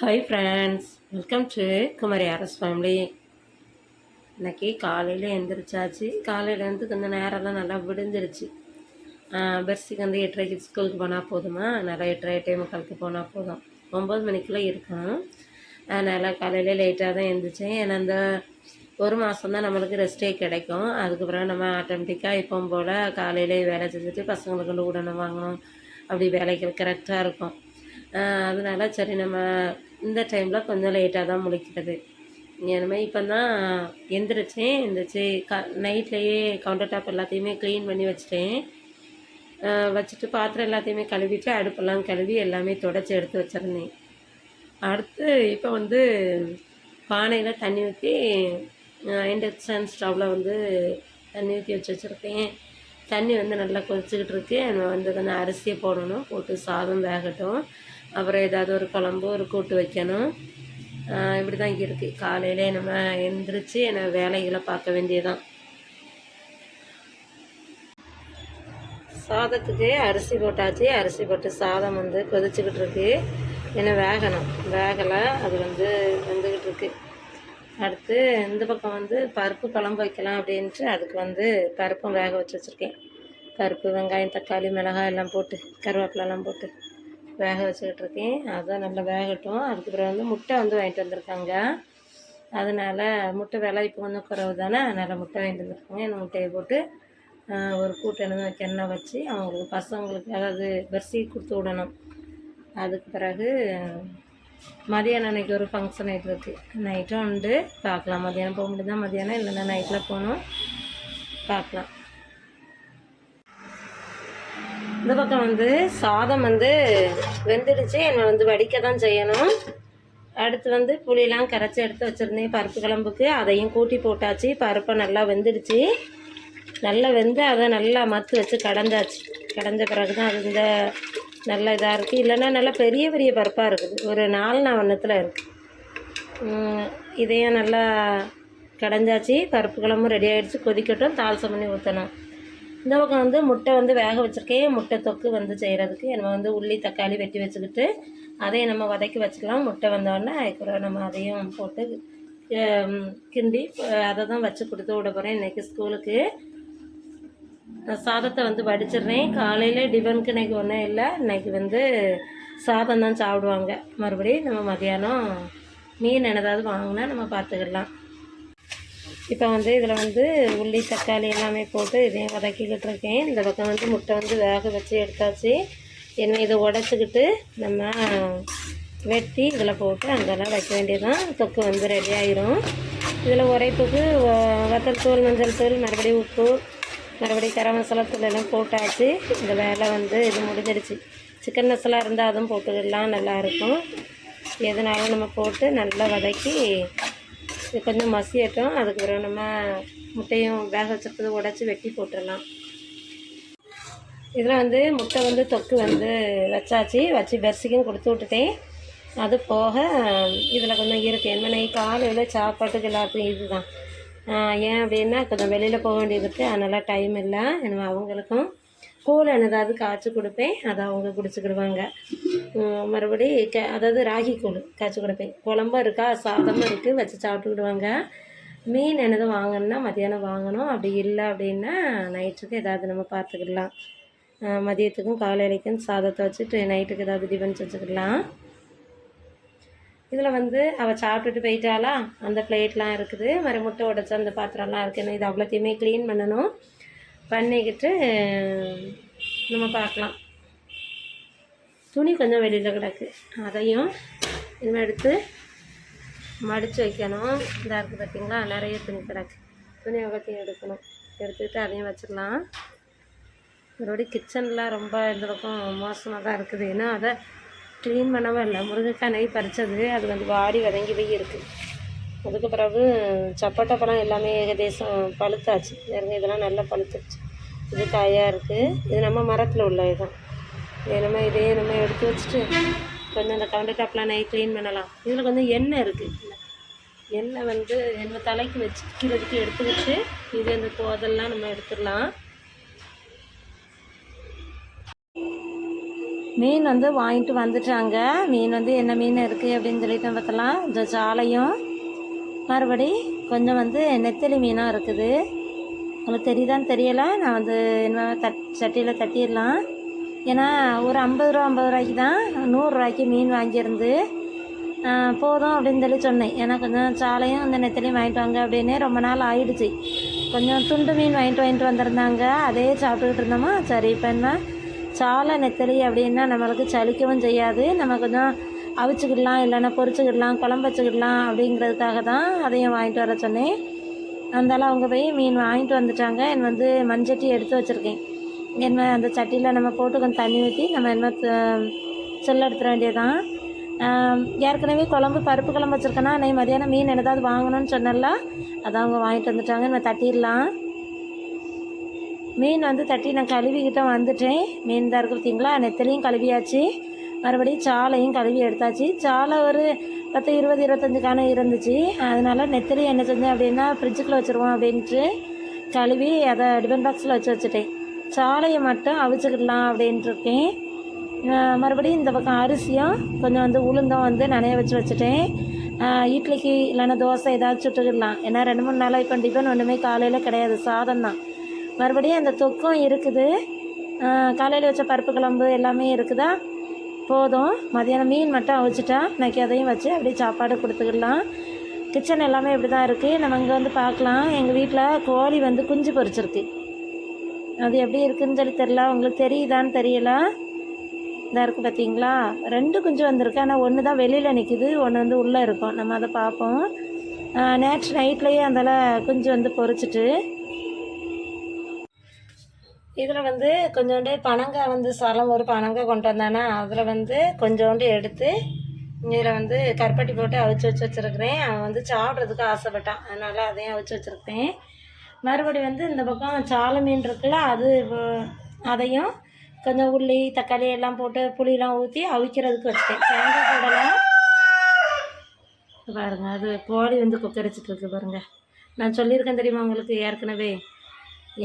Hi friends welcome to Kumari Aras family இன்னைக்கு காலையில் எழுந்திரிச்சாச்சு காலையிலேருந்து கொஞ்சம் நேரம்லாம் நல்லா விடிஞ்சிருச்சு. பெர்சிக்கு வந்து எட்டரைக்கு ஸ்கூலுக்கு போனால் போதுமா? நல்லா எட்டரை எட்டே முக்காலுக்கு போனால் போதும். ஒம்பது மணிக்குள்ளே இருக்கும். அதனால் காலையில் லேட்டாக தான் எழுந்திரிச்சேன் ஏன்னா அந்த ஒரு மாதம் தான் நம்மளுக்கு ரெஸ்ட்டே கிடைக்கும். அதுக்கப்புறம் நம்ம ஆட்டோமேட்டிக்காக இப்போ போல் காலையிலே வேலை செஞ்சுட்டு பசங்களுக்கு லூடனை உடனே வாங்கணும். அப்படி வேலைகள் கரெக்டாக இருக்கும். அதனால் சரி நம்ம இந்த டைமில் கொஞ்சம் லேட்டாக தான் முழிக்கிறது. இனிமேல் இப்போ தான் எந்திரிச்சேன் எந்திரிச்சு க நைட்லேயே கவுண்டர் டாப் எல்லாத்தையுமே க்ளீன் பண்ணி வச்சிட்டேன். வச்சுட்டு பாத்திரம் எல்லாத்தையுமே கழுவிட்டு அடுப்பெல்லாம் கழுவி எல்லாமே தொடச்சி எடுத்து வச்சிருந்தேன். அடுத்து இப்போ வந்து பானையில் தண்ணி ஊற்றி இண்டக்ஷன் ஸ்டவ்வில் வந்து தண்ணி ஊற்றி வச்சு வச்சுருக்கேன். தண்ணி வந்து நல்லா கொதிச்சுக்கிட்டு இருக்கு. நம்ம வந்து கொஞ்சம் அரிசியை போடணும். போட்டு சாதம் வேகட்டும். அப்புறம் ஏதாவது ஒரு குழம்பு ஒரு கூட்டு வைக்கணும். இப்படி தான் இங்கே இருக்குது காலையில் நம்ம எந்திரிச்சு என்னை வேலைகளை பார்க்க வேண்டியதான் சாதத்துக்கு அரிசி போட்டாச்சு. அரிசி போட்டு சாதம் வந்து கொதிச்சுக்கிட்டு இருக்கு. ஏன்னா வேகணும். வேகலை அது வந்து வந்துக்கிட்டு இருக்கு. அடுத்து இந்த பக்கம் வந்து பருப்பு குழம்பு வைக்கலாம் அப்படின்ட்டு அதுக்கு வந்து பருப்பும் வேக வச்சு வச்சுருக்கேன். பருப்பு வெங்காயம் தக்காளி மிளகாய் எல்லாம் போட்டு கருவேப்பிலெல்லாம் போட்டு. வேக வச்சுக்கிட்டு இருக்கேன் அதுதான் நல்லா வேகட்டும். அதுக்கப்புறம் வந்து முட்டை வந்து வாங்கிட்டு வந்திருக்காங்க. அதனால் முட்டை விலை இப்போ வந்து குறவு தானே அதனால் முட்டை வாங்கிட்டு வந்திருக்காங்க. இந்த முட்டையை போட்டு ஒரு கூட்டணி எண்ணெய் வச்சு அவங்களுக்கு பசங்களுக்கு அதாவது பர்சி கொடுத்து விடணும். அதுக்கு பிறகு மதியானம் அன்னைக்கு ஒரு ஃபங்க்ஷன் ஆகிட்டு இருக்கு. நைட்டும் உண்டு. பார்க்கலாம். மதியானம் போக முடியுதா மதியானம் இல்லைன்னா நைட்டில் போகணும். பார்க்கலாம். இந்த பக்கம் வந்து சாதம் வந்து வெந்துடுச்சு. என்னை வந்து வடிக்க தான் செய்யணும். அடுத்து வந்து புளியெலாம் கரைச்சி எடுத்து வச்சுருந்தேன் பருப்பு குழம்புக்கு அதையும் கூட்டி போட்டாச்சு. பருப்பை நல்லா வெந்துடுச்சு. நல்லா வெந்து அதை நல்லா மத்து வச்சு கடந்தாச்சு. கடந்த பிறகு தான் அது இந்த நல்ல இதாக இருக்குது இல்லைன்னா நல்லா பெரிய பெரிய பருப்பாக இருக்குது. ஒரு நாலு நாவண்ணத்தில் இருக்குது இதையும் நல்லா கடைஞ்சாச்சு பருப்பு குழம்பும் ரெடி ஆகிடுச்சு கொதிக்கட்டும். தால்சம் பண்ணி ஊற்றணும் இந்த பக்கம் வந்து முட்டை வந்து வேக வச்சுருக்கேன். முட்டை தொக்கு வந்து செய்கிறதுக்கு நம்ம வந்து உள்ளி தக்காளி வெட்டி வச்சுக்கிட்டு அதையும் நம்ம வதக்கி வச்சுக்கலாம். முட்டை வந்தோடனே அதுக்கப்புறம் நம்ம அதையும் போட்டு கிண்டி அதை தான் வச்சு கொடுத்து விட போகிறேன் இன்றைக்கி ஸ்கூலுக்கு. நான் சாதத்தை வந்து வடிச்சிடுறேன். காலையில் டிஃபனுக்கு இன்றைக்கி ஒன்றும் இல்லை. இன்னைக்கு வந்து சாதம் தான் சாப்பிடுவாங்க. மறுபடியும் நம்ம மதியானம் மீன் என்னதாவது வாங்கினா நம்ம பார்த்துக்கலாம். இப்போ வந்து இதில் வந்து உள்ளி தக்காளி எல்லாமே போட்டு இதையும் வதக்கிக்கிட்டு இருக்கேன். இந்த பக்கம் வந்து முட்டை வந்து வேக வச்சு எடுத்தாச்சு. என்ன இதை உடச்சிக்கிட்டு நம்ம வெட்டி இதில் போட்டு அங்கெல்லாம் வைக்க வேண்டியதுதான். தொக்கு வந்து ரெடி ஆயிரும். இதில் உரைப்புக்கு வ- வத்தல் தூள் மஞ்சள் தூள் மறுபடியும் உப்பு மறுபடியும் கரம் மசாலா தூள் எல்லாம் போட்டாச்சு. இந்த வேலை வந்து இது முடிஞ்சிடுச்சு. சிக்கன் மசாலா இருந்தால் அதுவும் போட்டுக்கலாம். நல்லாயிருக்கும் எதுனாலும் நம்ம போட்டு நல்லா வதக்கி இது கொஞ்சம் மசியட்டும். அதுக்கப்புறம் நம்ம முட்டையும் வேக வச்சுருக்கிறது உடச்சி வெட்டி போட்டுடலாம் இதில் வந்து முட்டை வந்து தொக்கு வந்து வச்சாச்சு. வச்சு பெர்சிக்கும் கொடுத்து விட்டுட்டேன். அது போக இதில் கொஞ்சம் இருக்குது என்ன காலையில் சாப்பாட்டுக்கு எல்லாத்துக்கும் இதுதான். தான் ஏன் அப்படின்னா கொஞ்சம் வெளியில் போக வேண்டியது இருக்குது அதனால் டைம் இல்லை. அவங்களுக்கும் கூழ் என்னதாவது காய்ச்சி கொடுப்பேன். அதை அவங்க குடிச்சுக்கிடுவாங்க. மறுபடி க அதாவது ராகி கூழ் காய்ச்சி கொடுப்பேன். குழம்பும் இருக்கா? சாதமும் இருக்குது வச்சு சாப்பிட்டுக்கிடுவாங்க. மீன் எனது வாங்கணும்னா மதியானம் வாங்கணும். அப்படி இல்லை அப்படின்னா நைட்டுக்கு ஏதாவது நம்ம பார்த்துக்கிடலாம். மதியத்துக்கும் காலையிலைக்கும் சாதத்தை வச்சுட்டு நைட்டுக்கு ஏதாவது டிஃபன் செஞ்சுக்கலாம் இதில் வந்து அவள் சாப்பிட்டுட்டு போயிட்டாளா? அந்த பிளேட்லாம் இருக்குது. மறு முட்டை உடச்ச அந்த பாத்திரம்லாம் இருக்குன்னு இது அவ்வளோத்தையுமே க்ளீன் பண்ணணும். பண்ணிக்கிட்டு நம்ம பார்க்கலாம். துணி கொஞ்சம் வெளியில் கிடக்கு. அதையும் இனிமேல் எடுத்து மடித்து வைக்கணும். இதாக இருக்குது பார்த்திங்களா நிறைய துணி கிடக்கு. துணி அகத்தையும் எடுக்கணும். எடுத்துக்கிட்டு அதையும் வச்சிடலாம். மறுபடி கிச்சன்லாம் ரொம்ப இந்த பக்கம் மோசமாக தான் இருக்குது. ஏன்னா அதை க்ளீன் பண்ணவே இல்லை. முருங்கைக்காய் நெய் பறித்தது அது வந்து வாடி வதங்கி போய் இருக்குது அதுக்கு பிறகு சப்போட்டா பழம் எல்லாமே ஏகதேசம் பழுத்தாச்சு. பாருங்க இதெல்லாம் நல்லா பழுத்துருச்சு. இது காயாக இருக்குது இது நம்ம மரத்தில் உள்ள இதுதான் இது நம்ம இதையே நம்ம எடுத்து வச்சுட்டு கொஞ்சம் அந்த கவுண்டர் டாப்லாம் நெய் க்ளீன் பண்ணலாம். இதில் கொஞ்சம் எண்ணெய் இருக்குது எண்ணெய் வந்து எண்ணெய் தலைக்கு வச்சுக்கிறதுக்கு வச்சு இது அந்த கோதெல்லாம் நம்ம எடுத்துடலாம். மீன் வந்து வாங்கிட்டு வந்துட்டாங்க. மீன் வந்து என்ன மீன் இருக்குது அப்படின்னு சொல்லிட்டு பார்த்தலாம் இந்த சாலையும் மறுபடி கொஞ்சம் வந்து நெத்தலி மீனாக இருக்குது. உங்களுக்கு தெரியுதான்னு தெரியலை? நான் வந்து என்ன தட் சட்டியில் தட்டிடலாம். ஏன்னா ஒரு ஐம்பது ரூபா ஐம்பது ரூபாய்க்கு தான் நூறுரூவாய்க்கு மீன் வாங்கியிருந்து போதும் அப்படின்னு சொல்லி சொன்னேன். ஏன்னா கொஞ்சம் சாலையும் இந்த நெத்தலையும் வாங்கிட்டு வாங்க அப்படின்னு ரொம்ப நாள் ஆயிடுச்சு. கொஞ்சம் துண்டு மீன் வாங்கிட்டு வாங்கிட்டு வந்திருந்தாங்க. அதே சாப்பிட்டுக்கிட்டு இருந்தோமா? சரி இப்போ என்ன? சாலை நெத்தலி அப்படின்னா நம்மளுக்கு சலிக்கவும் செய்யாது. நம்ம கொஞ்சம் அவிச்சுக்கிடலாம் இல்லைன்னா பொரிச்சுக்கிடலாம் குழம்பு வச்சுக்கிடலாம் அப்படிங்கிறதுக்காக தான் அதையும் வாங்கிட்டு வர சொன்னேன். அதனால் அவங்க போய் மீன் வாங்கிட்டு வந்துட்டாங்க. என் வந்து மண்சட்டி எடுத்து வச்சுருக்கேன். என்ன அந்த சட்டியில் நம்ம போட்டு கொஞ்சம் தண்ணி ஊற்றி நம்ம என்ன செல்ல எடுத்துட வேண்டியதான் ஏற்கனவே குழம்பு பருப்பு குழம்பு வச்சுருக்கேன்னா அன்னைக்கு மதியானம் மீன் என்னதாவது வாங்கணும்னு சொன்னல அதான் அவங்க வாங்கிட்டு வந்துட்டாங்க. நம்ம தட்டிடலாம். மீன் வந்து தட்டி நான் கழுவிக்கிட்ட வந்துட்டேன். மீன் தான் இருக்கு பார்த்தீங்களா? நெத்திலையும் கழுவியாச்சு. மறுபடியும் சாலையும் கழுவி எடுத்தாச்சு. சாலை ஒரு பத்து இருபது இருபத்தஞ்சு காணம் இருந்துச்சு. அதனால நெத்திலி என்ன செஞ்சேன் அப்படின்னா ஃப்ரிட்ஜுக்குள்ளே வச்சுருவோம் அப்படின்ட்டு கழுவி அதை டிபன் பாக்ஸில் வச்சு வச்சுட்டேன். சாலையை மட்டும் அவிச்சுக்கிடலாம் அப்படின்ட்டு இருக்கேன். மறுபடியும் இந்த பக்கம் அரிசியும் கொஞ்சம் வந்து உளுந்தும் வந்து நனைய வச்சு வச்சுட்டேன். இட்லிக்கு இல்லைன்னா தோசை ஏதாவது சுட்டுக்கிடலாம். ஏன்னா ரெண்டு மூணு நாளாக இப்போ டிபன் ஒன்றுமே காலையில் கிடையாது சாதம் தான். மறுபடியும் அந்த தொக்கும் இருக்குது. காலையில் வச்ச பருப்பு குழம்பு எல்லாமே இருக்குதா? போதும். மதியானம் மீன் மட்டும் அவிச்சிட்டா இன்றைக்கி அதையும் வச்சு அப்படியே சாப்பாடு கொடுத்துக்கிடலாம். கிச்சன் எல்லாமே இப்படி தான் இருக்குது நம்ம இங்கே வந்து பார்க்கலாம். எங்கள் வீட்டில் கோழி வந்து குஞ்சு பொரிச்சிருக்கு. அது எப்படி இருக்குதுன்னு சொல்லி தெரில உங்களுக்கு தெரியுதான்னு தெரியல. இதாக இருக்குது பார்த்தீங்களா ரெண்டு குஞ்சு வந்திருக்கு. ஆனால் ஒன்று தான் வெளியில் நிற்கிது ஒன்று வந்து உள்ளே இருக்கும். நம்ம அதை பார்ப்போம். நேற்று நைட்லேயே அந்தால குஞ்சு வந்து பொரிச்சிட்டு இதில் வந்து கொஞ்சோண்டு பனங்காய் வந்து சலம் ஒரு பனங்காய் கொண்டு வந்தானா அதில் வந்து கொஞ்சோண்டு எடுத்து இதில் வந்து கருப்பட்டி போட்டு அவிச்சு வச்சு வச்சுருக்கிறேன். அவன் வந்து சாப்பிட்றதுக்கு ஆசைப்பட்டான். அதனால் அதையும் அவிச்சு வச்சுருக்கேன் மறுபடி வந்து இந்த பக்கம் சாலை மீன் இருக்குல்ல அது அதையும் கொஞ்சம் உள்ளி தக்காளி எல்லாம் போட்டு புளியெலாம் ஊற்றி அவிக்கிறதுக்கு வச்சுட்டேன். தேங்காய் போடலாம். பாருங்கள் அது கோழி வந்து கொக்கரிச்சிட்டு இருக்கு பாருங்க. நான் சொல்லியிருக்கேன் தெரியுமா உங்களுக்கு ஏற்கனவே?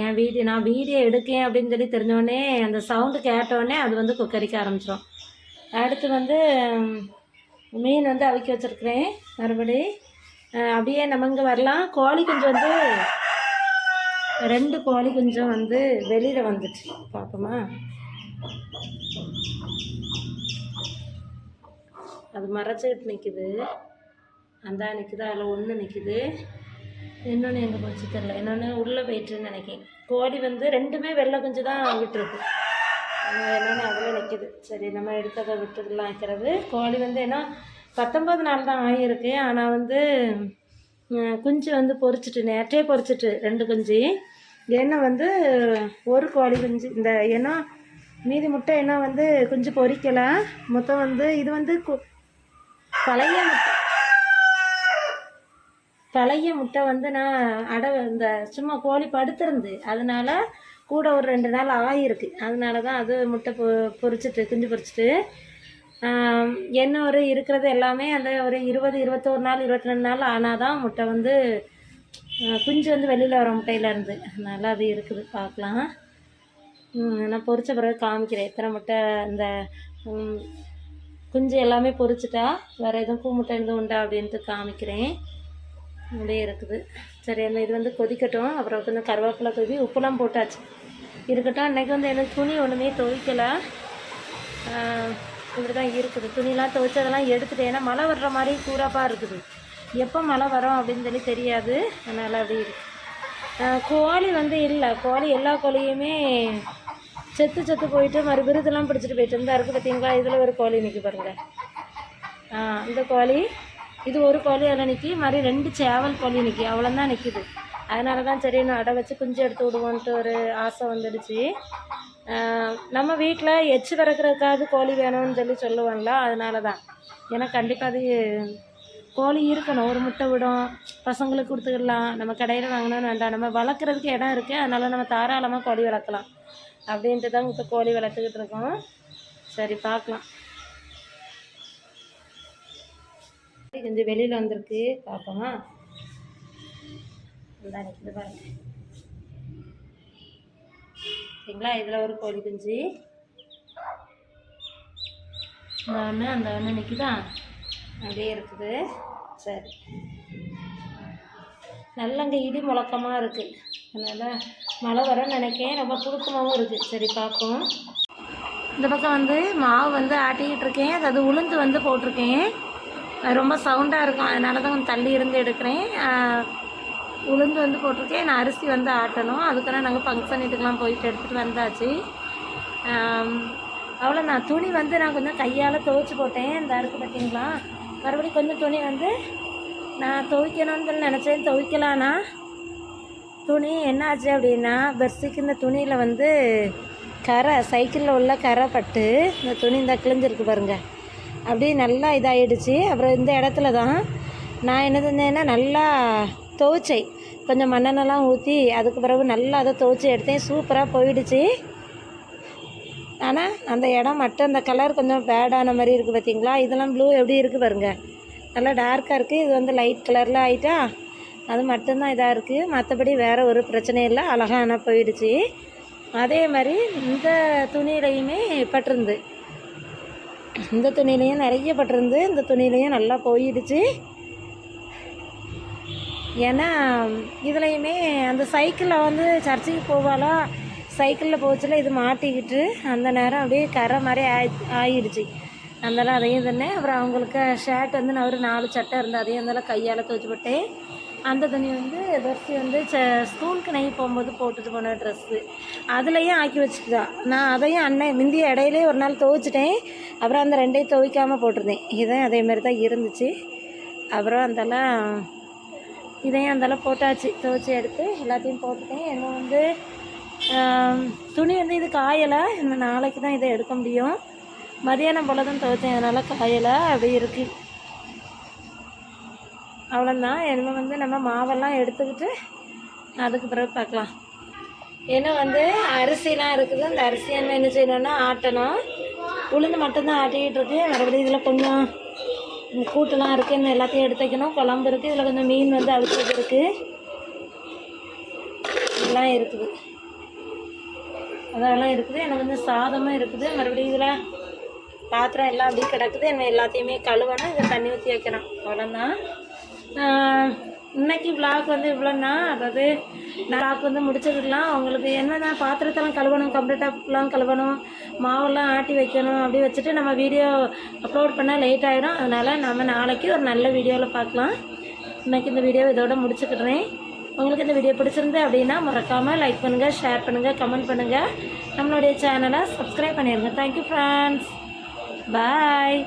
என் வீடியோ நான் வீடியோ எடுக்கேன் அப்படின்னு சொல்லி தெரிஞ்சோடனே அந்த சவுண்டு கேட்டோடனே அது வந்து கொக்கரிக்க ஆரம்பிச்சிடும் அடுத்து வந்து மீன் வந்து அவிக்க வச்சுருக்குறேன் மறுபடி. அப்படியே நம்ம இங்கே வரலாம். கோழி குஞ்சு வந்து ரெண்டு கோழி குஞ்சும் வந்து வெளியில் வந்துச்சு. பார்ப்போமா அது மறைச்சிக்கிட்டு நிற்கிது அந்த நிற்கிது அதில் ஒன்று நிற்கிது இன்னொன்று எங்கே போச்சு தெரில இன்னொன்று உள்ளே போயிட்டுன்னு நினைக்கிறேன். கோழி வந்து ரெண்டுமே வெள்ளை குஞ்சு தான் விட்டுருக்கு என்னென்னு அவ்வளோ நிற்கிது சரி நம்ம எடுத்ததை விட்டுக்கலாம் வைக்கிறது கோழி வந்து ஏன்னா பத்தொம்பது நாள் தான் ஆகியிருக்கு ஆனால் வந்து குஞ்சு வந்து பொரிச்சிட்டு நேற்றே பொரிச்சிட்டு ரெண்டு குஞ்சு. ஏன்னா வந்து ஒரு கோழி குஞ்சு. இந்த ஏன்னா மீதி முட்டை என்ன வந்து குஞ்சு பொரிக்கலை மொத்தம் வந்து இது வந்து கு- பழைய முட்டை. பழைய முட்டை வந்து நான் அடை இந்த சும்மா கோழி படுத்திருந்து அதனால கூட ஒரு ரெண்டு நாள் ஆகிருக்கு அதனால தான் அது முட்டை பொ பொறிச்சிட்டு குஞ்சு பொரிச்சிட்டு என்ன ஒரு இருக்கிறது எல்லாமே அந்த ஒரு இருபது இருபத்தோரு நாள் இருபத்தி ரெண்டு நாள் ஆனால் தான் முட்டை வந்து குஞ்சு வந்து வெளியில் வர முட்டையிலேருந்து அதனால் அது இருக்குது. பார்க்கலாம். நான் பொரிச்ச பிறகு காமிக்கிறேன். எத்தனை முட்டை இந்த குஞ்சு எல்லாமே பொரிச்சிட்டா வேறு எதுவும் பூ முட்டை எதுவும் உண்டா அப்படின்ட்டு காமிக்கிறேன். அப்படியே இருக்குது. சரி அந்த இது வந்து கொதிக்கட்டும். அப்புறம் கொஞ்சம் கருவேப்பிலை கொதி உப்புலாம் போட்டாச்சு. இருக்கட்டும் அன்றைக்கி வந்து எனக்கு துணி ஒன்றுமே துவைக்கலை. இப்படி தான் இருக்குது. துணிலாம் துவைச்சதெல்லாம் எடுத்துகிட்டு ஏன்னா மழை வர்ற மாதிரி கூறாப்பாக இருக்குது. எப்போ மழை வரும் அப்படின்னு சொல்லி தெரியாது. அதனால் அப்படி இருக்கு. கோழி வந்து இல்லை. கோழி எல்லா கோழியுமே செத்து செத்து போயிட்டு மறு விருதுலாம் பிடிச்சிட்டு போயிட்டு இருந்தா இருக்குது பார்த்தீங்களா? இதில் ஒரு கோழி நிற்கி பாருங்கள் இந்த கோழி இது ஒரு கோழி அதில் நிற்கி மாதிரி ரெண்டு சேவல் கோழி நிற்கி அவ்வளோந்தான் நிற்கிது அதனால தான் சரி நான் அடை வச்சு குஞ்சு எடுத்து விடுவோன்ட்டு ஒரு ஆசை வந்துடுச்சு. நம்ம வீட்டில் எச்சு பிறக்கிறதுக்காவது கோழி வேணும்னு சொல்லி சொல்லுவாங்களா? அதனால தான் ஏன்னா கண்டிப்பாக அது கோழி இருக்கணும். ஒரு முட்டை விடும். பசங்களுக்கு கொடுத்துக்கலாம். நம்ம கடையில் வாங்கணும்னு வேண்டாம். நம்ம வளர்க்குறதுக்கு இடம் இருக்குது அதனால நம்ம தாராளமாக கோழி வளர்க்கலாம். அப்படின்ட்டு தான் இப்போ கோழி வளர்த்துக்கிட்டு இருக்கோம். சரி பார்க்கலாம். கொஞ்சம் வெளியில் வந்திருக்கு. பார்ப்போமா இந்த நிற்குது பாருங்க. சரிங்களா? இதில் ஒரு கோழி குஞ்சு. இந்த ஒன்று அந்த ஒன்று நிற்குதா அப்படியே இருக்குது. சரி. நல்ல அங்கே இடி முழக்கமாக இருக்குது அதனால் மழை வரும்னு நினைக்கேன் ரொம்ப புழுக்கமாகவும் இருக்குது சரி பார்ப்போம் இந்த பக்கம் வந்து மாவு வந்து ஆட்டிக்கிட்டு இருக்கேன். அதாவது உளுந்து வந்து போட்டிருக்கேன். ரொம்ப சவுண்டாக இருக்கும். அதனால தான் கொஞ்சம் தள்ளி இருந்து எடுக்கிறேன். உளுந்து வந்து போட்டிருக்கேன். நான் அரிசி வந்து ஆட்டணும். அதுக்கெல்லாம் நாங்கள் ஃபங்க்ஷன் இதுக்கெலாம் போயிட்டு எடுத்துகிட்டு வந்தாச்சு. அவ்வளோ நான் துணி வந்து நான் கொஞ்சம் கையால் துவைச்சி போட்டேன். இந்த அருக்கு பார்த்தீங்களா மறுபடியும் கொஞ்சம் துணி வந்து நான் துவைக்கணும்னு சொல்லி நினச்சேன். துவைக்கலான்னா துணி என்ன ஆச்சு அப்படின்னா பெர்சிக்கு இந்த துணியில் வந்து கரை சைக்கிளில் உள்ள கரை பட்டு இந்த துணி இந்த கிழிஞ்சிருக்கு பாருங்கள் அப்படியே நல்லா இதாகிடுச்சு அப்புறம் இந்த இடத்துல தான் நான் என்ன செஞ்சேன்னா நல்லா துவைச்சேன் கொஞ்சம் மண்ணெண்ணெல்லாம் ஊற்றி அதுக்கு பிறகு நல்லா அதை துவைச்சி எடுத்தேன். சூப்பராக போயிடுச்சு. ஆனால் அந்த இடம் மட்டும் அந்த கலர் கொஞ்சம் பேடான மாதிரி இருக்குது பார்த்தீங்களா இதெல்லாம் ப்ளூ எப்படி இருக்குது பாருங்க. நல்லா டார்க்காக இருக்குது இது வந்து லைட் கலரில் ஆயிட்டா அது மட்டும்தான் இதாக இருக்குது மற்றபடி வேறு ஒரு பிரச்சனையும் இல்லை. அழகான போயிடுச்சு. அதே மாதிரி இந்த துணியிலையுமே பட்டிருந்து. இந்த துணியிலையும் நிறைய பட்டிருந்து இந்த துணியிலையும் நல்லா போயிடுச்சு. ஏன்னா இதுலையுமே அந்த சைக்கிளில் வந்து சர்ச்சுக்கு போவாலோ சைக்கிளில் போச்சுல இது மாட்டிக்கிட்டு அந்த நேரம் அப்படியே கரை மாதிரி ஆயி ஆயிடுச்சு. அதனால் அதையும் தானே அப்புறம் அவங்களுக்கு ஷர்ட் வந்து நான் ஒரு நாலு சட்டை இருந்தது அதையும் இருந்தாலும் கையால் துவச்சி போட்டேன். அந்த துணி வந்து தர்சி வந்து ச ஸ்கூலுக்கு நை போகும்போது போட்டுட்டு போன ட்ரெஸ்ஸு அதுலேயும் ஆக்கி வச்சுக்கிட்டா நான் அதையும் அண்ணன் முந்தைய இடையிலே ஒரு நாள் துவைச்சிட்டேன். அப்புறம் அந்த ரெண்டையும் துவைக்காமல் போட்டிருந்தேன். இதையும் அதே மாதிரி தான் இருந்துச்சு. அப்புறம் அதெல்லாம் இதையும் அந்தளவு போட்டாச்சு. துவைச்சி எடுத்து எல்லாத்தையும் போட்டுட்டேன். என்ன வந்து துணி வந்து இது காயலை. இன்னும் நாளைக்கு தான் இதை எடுக்க முடியும். மதியானம் போல் தான் துவைச்சேன். அதனால் காயலை அப்படி இருக்குது அவ்வளோதான் இனிமேல் வந்து நம்ம மாவெல்லாம் எடுத்துக்கிட்டு அதுக்கு பிறகு பார்க்கலாம். ஏன்னா வந்து அரிசிலாம் இருக்குது. அந்த அரிசியை என்ன என்ன செய்யணும்னா ஆட்டணும். உளுந்து மட்டும்தான் ஆட்டிக்கிட்டு இருக்கு மறுபடியும் இதில் கொஞ்சம் கூட்டெல்லாம் இருக்குது இன்னும் எல்லாத்தையும் எடுத்து வைக்கணும். குழம்பு இருக்குது இதில் கொஞ்சம் மீன் வந்து அவிச்சது இருக்குது எல்லாம் இருக்குது. அதெல்லாம் இருக்குது. எனக்கு வந்து சாதமும் இருக்குது. மறுபடியும் இதில் பாத்திரம் எல்லாம் அப்படியே கிடக்குது. என்ன எல்லாத்தையுமே கழுவணும். இதை தண்ணி ஊற்றி வைக்கிறேன் அவ்வளோதான் இன்றைக்கி இன்னைக்கு வந்து இவ்வளோண்ணா அதாவது நான் vlog வந்து முடிச்சதுலாம் உங்களுக்கு என்னதான் பாத்திரத்தெல்லாம் கழுவணும் கம்ப்ளீட்டாக கழுவணும் மாவெல்லாம் ஆட்டி வைக்கணும் அப்படி வச்சுட்டு நம்ம வீடியோ அப்லோட் பண்ணால் லேட் ஆகிடும் அதனால் நம்ம நாளைக்கு ஒரு நல்ல வீடியோவில் பார்க்கலாம். இன்றைக்கி இந்த வீடியோ இதோட முடிச்சுக்கிடுறேன் உங்களுக்கு இந்த வீடியோ பிடிச்சிருந்து அப்படின்னா மறக்காமல் லைக் பண்ணுங்கள் ஷேர் பண்ணுங்கள் கமெண்ட் பண்ணுங்கள் நம்மளுடைய சேனலை சப்ஸ்கிரைப் பண்ணிடுங்க தேங்க்யூ ஃப்ரெண்ட்ஸ் பாய்